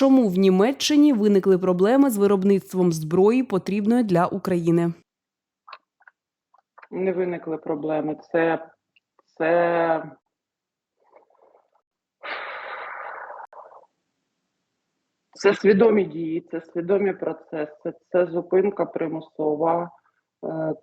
Чому в Німеччині виникли проблеми з виробництвом зброї, потрібної для України? Не виникли проблеми. Це, це Це свідомі дії, це свідомі процеси, це зупинка примусова. Е,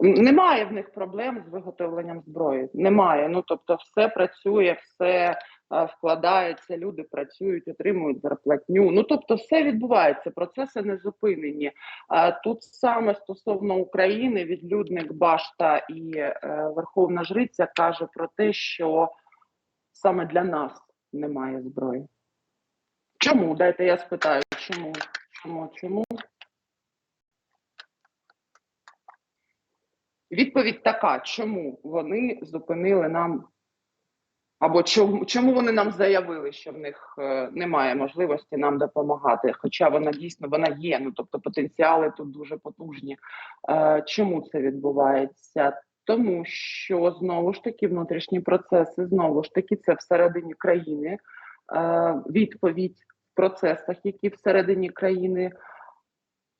Немає в них проблем з виготовленням зброї. Немає. Ну тобто, все працює, все вкладається, люди працюють, отримують зарплатню. Ну тобто, все відбувається, процеси не зупинені. Тут саме стосовно України, відлюдник Башта і е, Верховна Жриця каже про те, що саме для нас немає зброї. Чому? Дайте я спитаю, чому? Чому? Чому? Відповідь така: чому вони зупинили нам, або чому, чому вони нам заявили, що в них е, немає можливості нам допомагати? Хоча вона дійсно вона є, ну тобто потенціали тут дуже потужні. Е, чому це відбувається? Тому що знову ж таки внутрішні процеси, знову ж таки, це всередині країни. Е, відповідь в процесах, які всередині країни,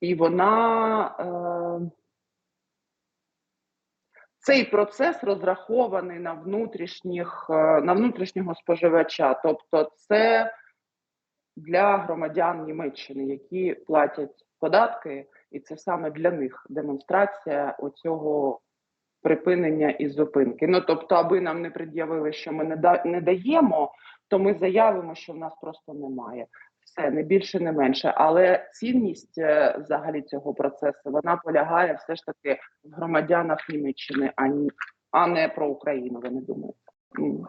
і вона цей процес розрахований на внутрішніх е, на внутрішнього споживача, тобто це для громадян Німеччини, які платять податки, і це саме для них демонстрація оцього припинення і зупинки. Ну тобто, аби нам не пред'явили, що ми не да не даємо, то ми заявимо, що в нас просто немає. Все не більше, не менше. Але цінність е, взагалі цього процесу вона полягає все ж таки в громадянах Німеччини, а не про Україну. Вони думають. М.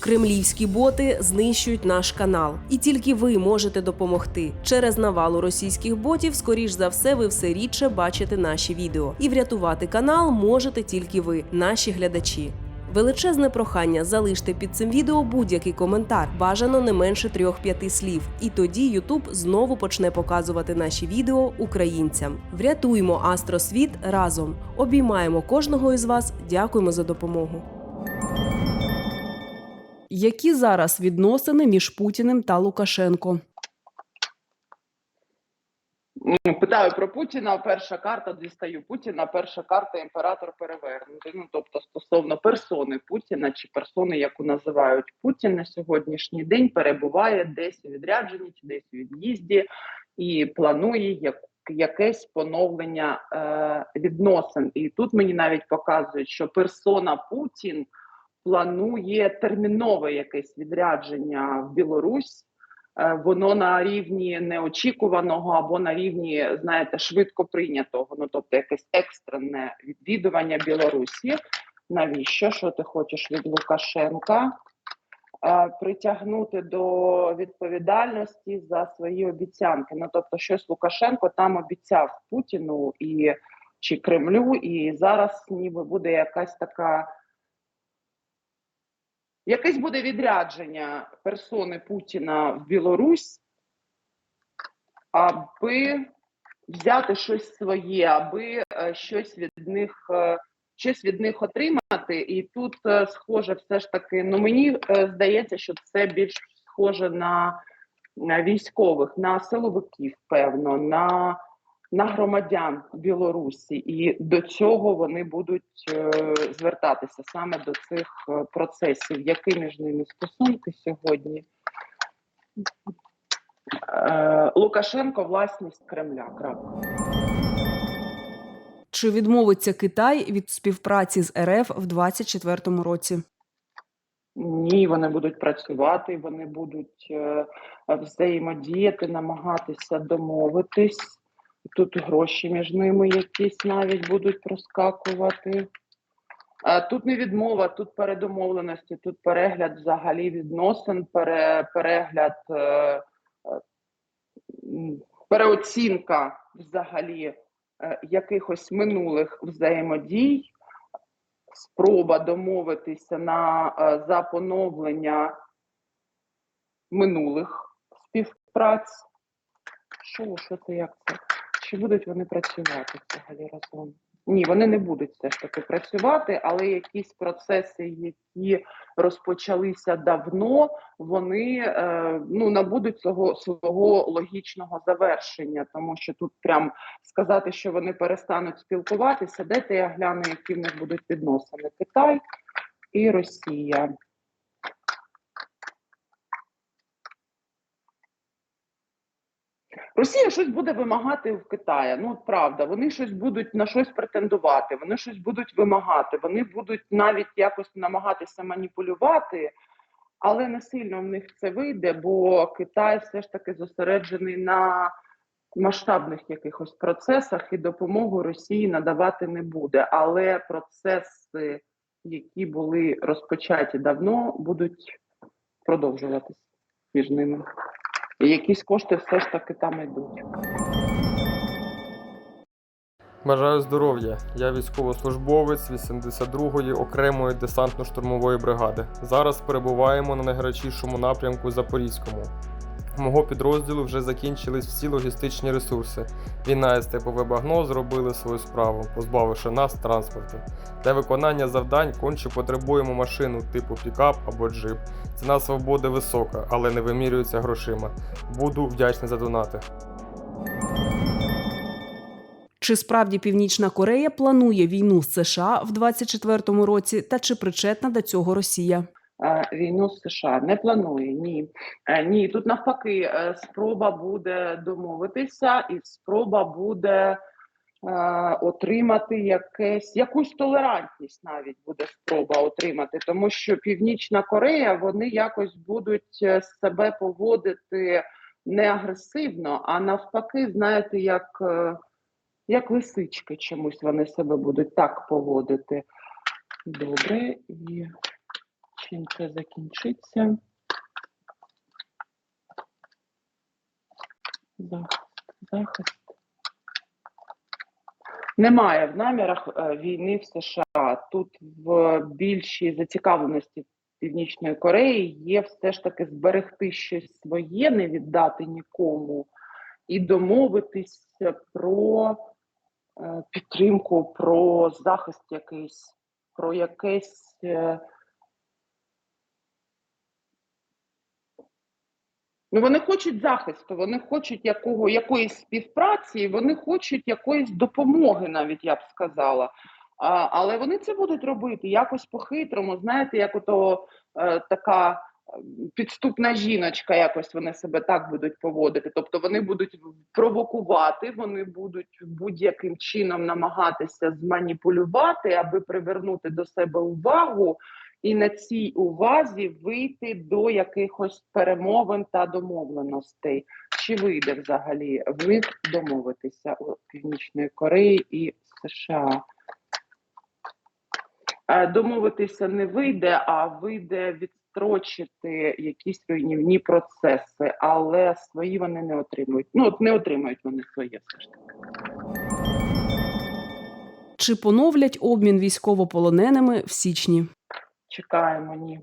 Кремлівські боти знищують наш канал, і тільки ви можете допомогти. Через навалу російських ботів, скоріш за все, ви все рідше бачите наші відео. І врятувати канал можете тільки ви, наші глядачі. Величезне прохання залиште під цим відео будь-який коментар, бажано не менше трьох-п'яти слів. І тоді Ютуб знову почне показувати наші відео українцям. Врятуймо Астросвіт разом. Обіймаємо кожного із вас. Дякуємо за допомогу. Які зараз відносини між Путіним та Лукашенко? Ну, Питаю про Путіна. Перша карта дістаю Путіна. Перша карта імператор перевернутий. Ну тобто, стосовно персони Путіна чи персони, яку називають Путін на сьогоднішній день, перебуває десь у відрядженні чи десь у від'їзді і планує як. Якесь поновлення е, відносин, і тут мені навіть показують, що персона Путін планує термінове якесь відрядження в Білорусь. Е, Воно на рівні неочікуваного або на рівні, знаєте, швидко прийнятого. Ну тобто, якесь екстрене відвідування Білорусі. Навіщо? Що ти хочеш від Лукашенка? Е, Притягнути до відповідальності за свої обіцянки. Ну тобто, щось Лукашенко там обіцяв Путіну і чи Кремлю, і зараз ніби буде якась така якесь буде відрядження персони Путіна в Білорусь, аби взяти щось своє, аби е, щось від них. е, Щось від них отримати, і тут е, схоже, все ж таки. Ну мені здається, що це більш схоже на військових, на силовиків, певно, на, на громадян Білорусі, і до цього вони будуть е, звертатися саме до цих е, процесів. Які між ними стосунки сьогодні? Е, Лукашенко власність Кремля. Крапка. Чи відмовиться Китай від співпраці з РФ в 2024 році? Ні, вони будуть працювати, вони будуть взаємодіяти, намагатися домовитись. Тут гроші між ними якісь навіть будуть проскакувати. А тут не відмова, тут передомовленості, тут перегляд взагалі відносин, пере, перегляд, е, е, переоцінка взагалі е, якихось минулих взаємодій, спроба домовитися на е, за поновлення минулих співпраць. Що, що це, як це? Чи будуть вони працювати взагалі разом? Ні, вони не будуть все ж таки працювати, але якісь процеси, які розпочалися давно, вони е, ну набудуть свого свого логічного завершення, тому що тут прям сказати, що вони перестануть спілкуватися. Дайте я гляну, які в них будуть відносини Китай і Росія. Росія щось буде вимагати в Китаї. Ну правда, вони щось будуть на щось претендувати, вони щось будуть вимагати, вони будуть навіть якось намагатися маніпулювати, але не сильно в них це вийде, бо Китай все ж таки зосереджений на масштабних якихось процесах і допомогу Росії надавати не буде. Але процеси, які були розпочаті давно, будуть продовжуватись між ними. І якісь кошти все ж таки там йдуть. Бажаю здоров'я. Я військовослужбовець 82-ї окремої десантно-штурмової бригади. Зараз перебуваємо на найгарячішому напрямку Запорізькому. Мого підрозділу вже закінчились всі логістичні ресурси. Війна і степове багно зробили свою справу, позбавивши нас транспорту. Для виконання завдань конче потребуємо машину типу пікап або джип. Ціна свободи висока, але не вимірюється грошима. Буду вдячний за донати. Чи справді Північна Корея планує війну з США в 24-му році, та чи причетна до цього Росія? Е, Війну з США не планує. Ні, Е, ні. Тут навпаки, е, спроба буде домовитися, і спроба буде отримати якесь якусь толерантність. Навіть буде спроба отримати, тому що Північна Корея вони якось будуть себе поводити не агресивно, а навпаки, знаєте, як, як лисички чомусь вони себе будуть так поводити. Добре, і чим це закінчиться? Захист. Немає в намірах е, війни в США. Тут в більшій зацікавленості Північної Кореї є все ж таки зберегти щось своє, не віддати нікому, і домовитись про е, підтримку, про захист якийсь, про якесь. е, Ну, вони хочуть захисту, вони хочуть якого, якоїсь співпраці, вони хочуть якоїсь допомоги, навіть я б сказала. А, але вони це будуть робити якось по-хитрому. Знаєте, як ото е, така підступна жіночка, якось вони себе так будуть поводити. Тобто вони будуть провокувати, вони будуть будь-яким чином намагатися зманіпулювати, аби привернути до себе увагу і на цій увазі вийти до якихось перемовин та домовленостей. Чи вийде взагалі в них домовитися у Північної Кореї і США? Е, Домовитися не вийде, а вийде відстрочити якісь руйнівні процеси, але свої вони не отримують. Ну от не отримають вони своє все ж таки. Чи поновлять обмін військовополоненими в січні? Чекаємо, ні.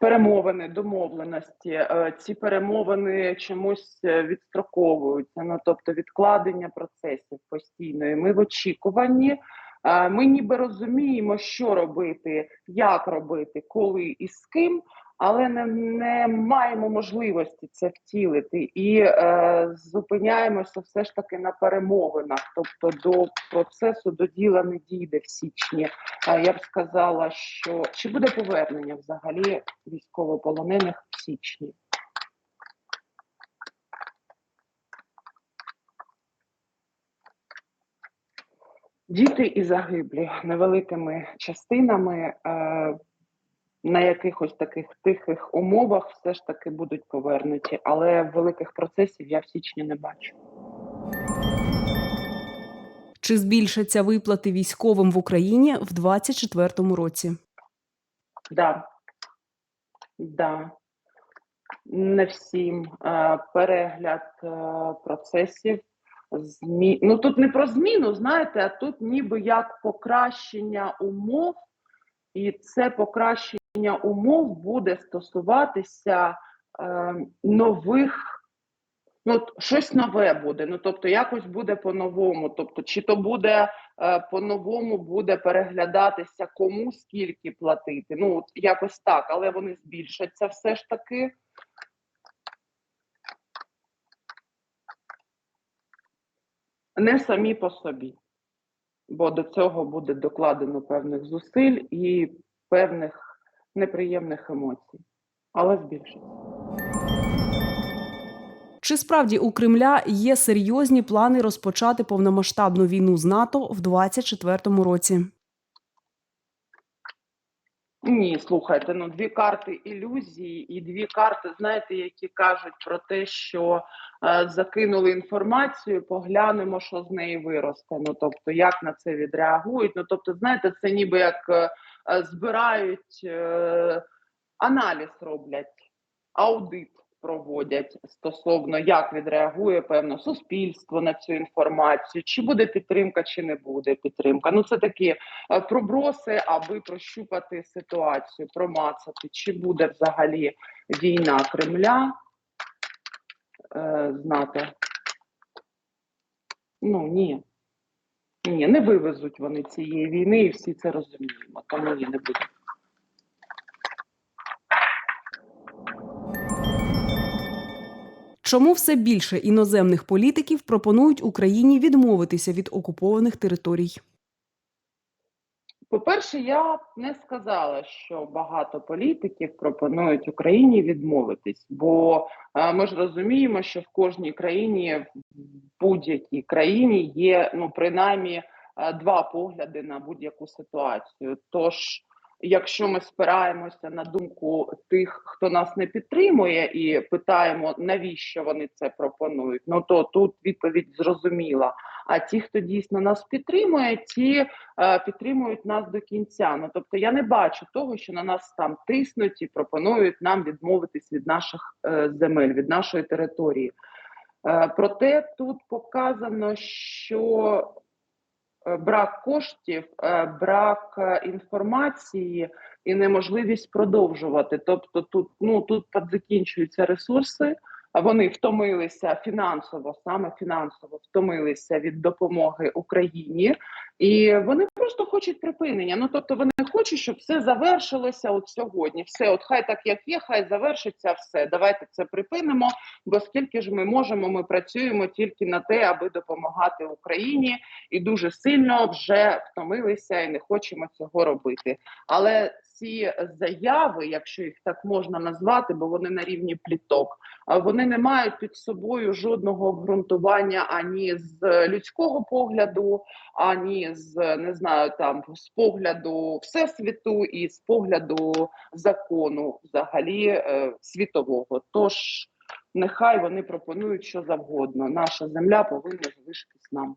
Перемовини, домовленості. Е, Ці перемовини чомусь е, відстроковуються. Ну тобто відкладення процесів постійно. Ми в очікуванні. Е, Ми ніби розуміємо, що робити, як робити, коли і з ким, але не, не маємо можливості це втілити і е, зупиняємося все ж таки на перемовинах. Тобто до процесу до діла не дійде в січні. А я б сказала, що чи буде повернення взагалі військовополонених в січні? Діти і загиблі невеликими частинами е, на якихось таких тихих умовах все ж таки будуть повернуті, але великих процесів я в січні не бачу. Чи збільшаться виплати військовим в Україні в 24-му році? Да. Да. Не всім е, перегляд е, процесів. Змі... Ну тут не про зміну, знаєте, а тут ніби як покращення умов, і це покращення умов буде стосуватися е, нових ну щось нове буде. Ну тобто, якось буде по-новому. Тобто, чи то буде е, по-новому буде переглядатися, кому скільки платити. Ну от якось так, але вони збільшаться все ж таки. Не самі по собі, бо до цього буде докладено певних зусиль і певних неприємних емоцій, але збільшиться. Чи справді у Кремля є серйозні плани розпочати повномасштабну війну з НАТО в 2024 році? Ні, слухайте, ну дві карти ілюзії, і дві карти, знаєте, які кажуть про те, що е, закинули інформацію, поглянемо, що з неї виросте. Ну тобто, як на це відреагують. Ну тобто, знаєте, це ніби як е, е, збирають е, аналіз роблять, аудит проводять стосовно як відреагує певно суспільство на цю інформацію, чи буде підтримка, чи не буде підтримка. Ну це такі е, проброси, аби прощупати ситуацію, промацати, чи буде взагалі війна Кремля е, знати. Ну ні. Ні, не вивезуть вони цієї війни, і всі це розуміємо. Тому ні, не буде. Чому все більше іноземних політиків пропонують Україні відмовитися від окупованих територій? По-перше, я не сказала, що багато політиків пропонують Україні відмовитись, бо е, ми ж розуміємо, що в кожній країні, в будь-якій країні є ну принаймні е, два погляди на будь-яку ситуацію. Тож, якщо ми спираємося на думку тих, хто нас не підтримує, і питаємо, навіщо вони це пропонують, ну то тут відповідь зрозуміла. А ті, хто дійсно нас підтримує, ті е, підтримують нас до кінця. Ну тобто я не бачу того, що на нас там тиснуть і пропонують нам відмовитись від наших е, земель, від нашої території. Е, проте тут показано, що брак коштів, е, брак е, інформації і неможливість продовжувати. Тобто, тут ну тут закінчуються ресурси. Вони втомилися фінансово, саме фінансово втомилися від допомоги Україні, і вони просто хочуть припинення. Ну тобто, вони хочуть, щоб все завершилося от сьогодні. Все, от хай так як є, хай завершиться все. Давайте це припинимо. Бо скільки ж ми можемо, ми працюємо тільки на те, аби допомагати Україні, і дуже сильно вже втомилися і не хочемо цього робити. Але ці заяви, якщо їх так можна назвати, бо вони на рівні пліток, вони не мають під собою жодного обґрунтування ані з людського погляду, ані з не знаю, там з погляду всесвіту і з погляду закону, взагалі е, світового. Тож нехай вони пропонують що завгодно. Наша земля повинна залишитись нам.